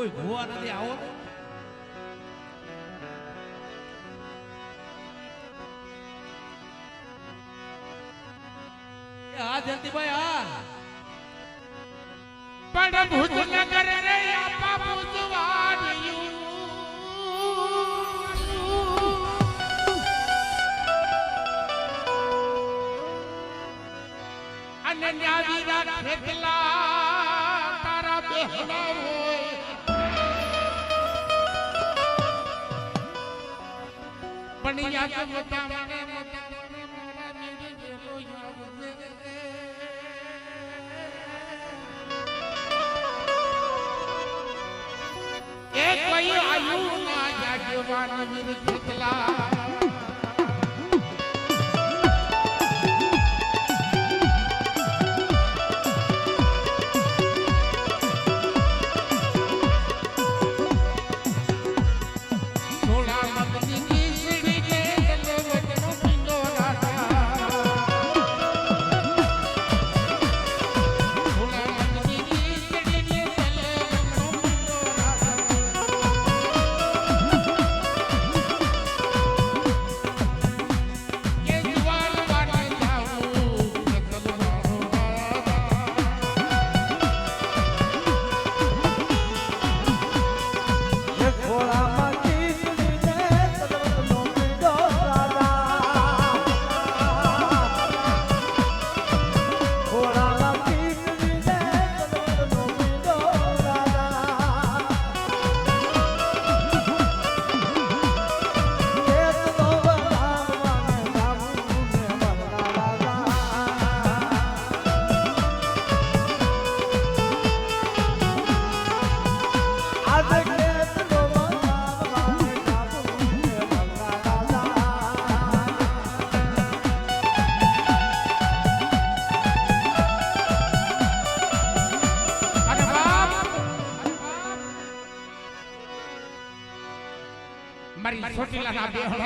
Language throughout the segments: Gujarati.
કોઈ ભૂવા નથી આવો હા, જયંતિભાઈ, હા. પણ ભુજનગર રે આપા ભુજવાડિયું અને ન્યાવી રાખેલા તારા બેહણા પણ યાદ મોટા મને મોટા મને મારા મેરી જેલો યાદ એ કોઈ આયુ ના જાગવાન વીર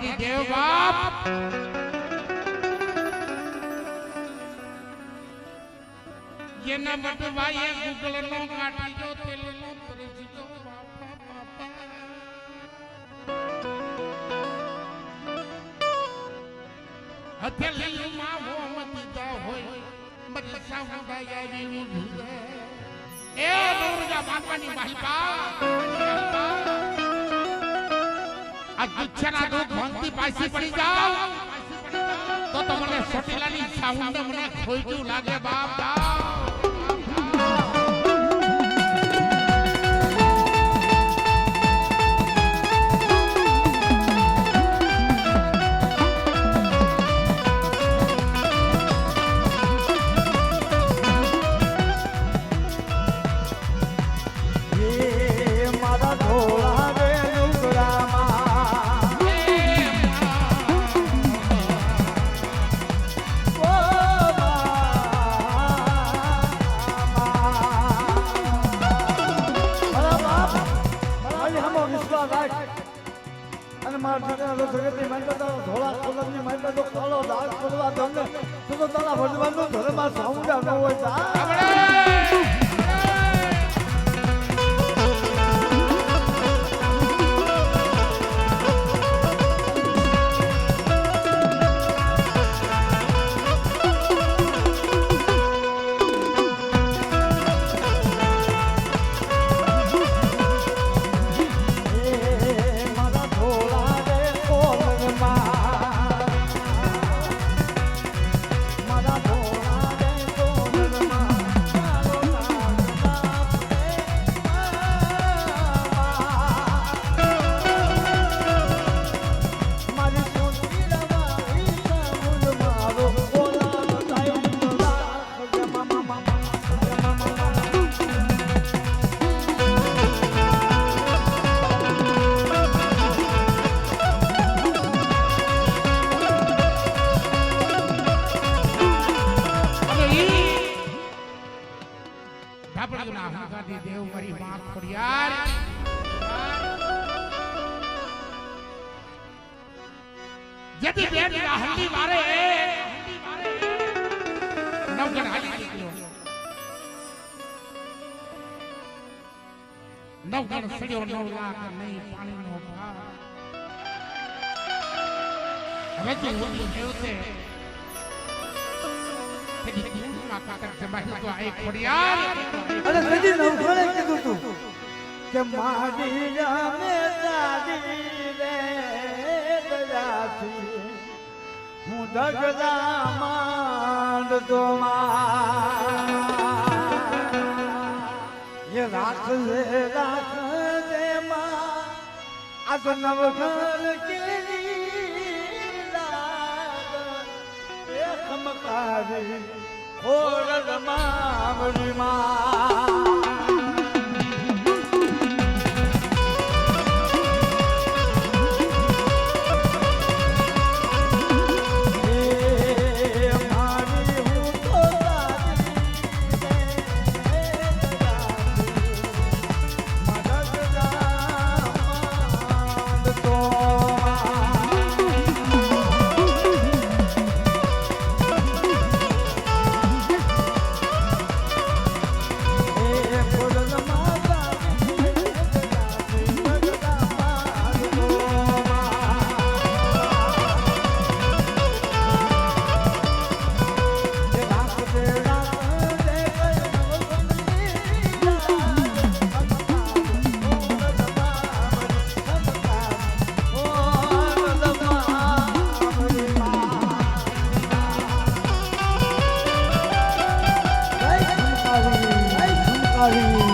की देव बाप ये न बटवाए गूगल नो काटी जो तेल नो परिज जो बापा बापा। हथेली माँ हो मत जा होय मत सा हो गया रे उभी ए, दूर जा, बापा नी महिपा આ ગુચ્છાના દુઃખ ભંગતી પાછી પડી જાવ તો તમને સોટીલાની સાઉન્ડ મને ખોઈતું લાગે બાપ જાવ તો તો તારા ભગવાનનું ધર્મમાં ધાપડના હંકારી દેવ મારી માં ખોડિયાર જેથી બેન હલ્દી મારે નવગણ હાલી નીકળ્યો નવગણ સડ્યો નવ લાખ નહીં પાણીનો ભાવ હવે તો એવું થયું છે તો અને તું કે મારી રામે હું દગલા માંડતો માં એ રાખ લે, રાખ દે માં. આ તો નવખણ કેરી એ ખમકારી ખોરડ મામરી માં અને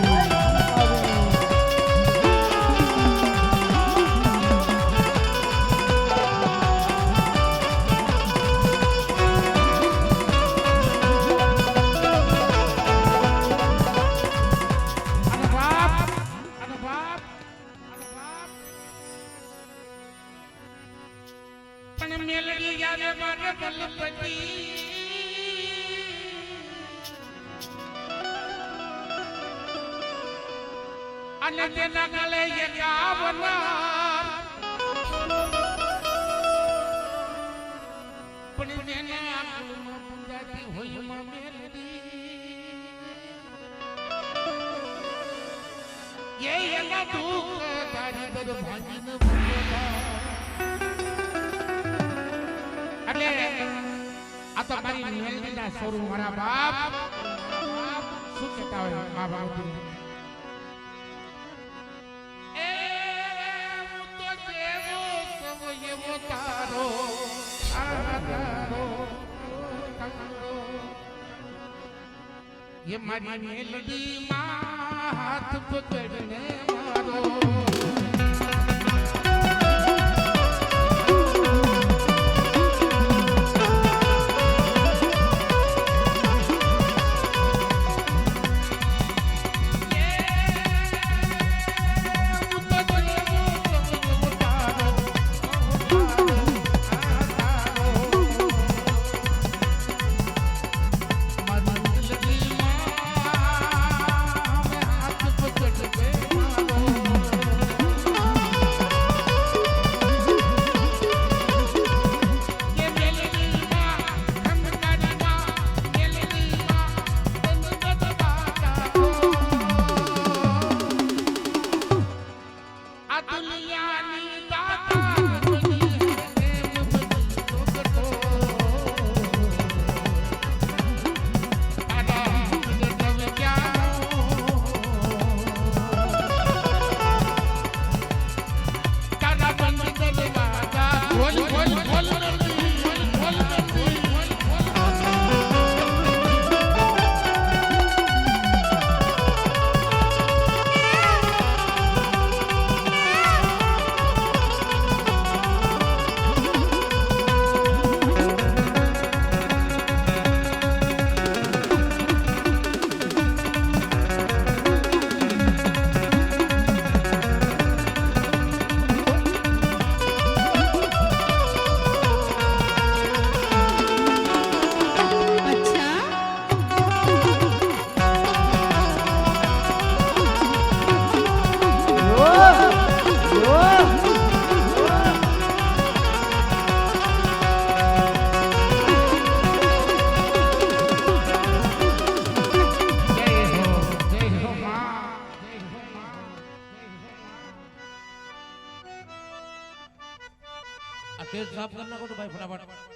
અને તેના ગળે એકાવના પણ તેને આંખોમાં પૂજાતી હોયમાં મેલડી. ये એના આ તો મારી મેલડીના સ્વરૂપ મારા બાપ. શું કહેતા હોય? મા ભગવતી ये मारी मेलडी हाथ पकड़ने मारो bárbaro.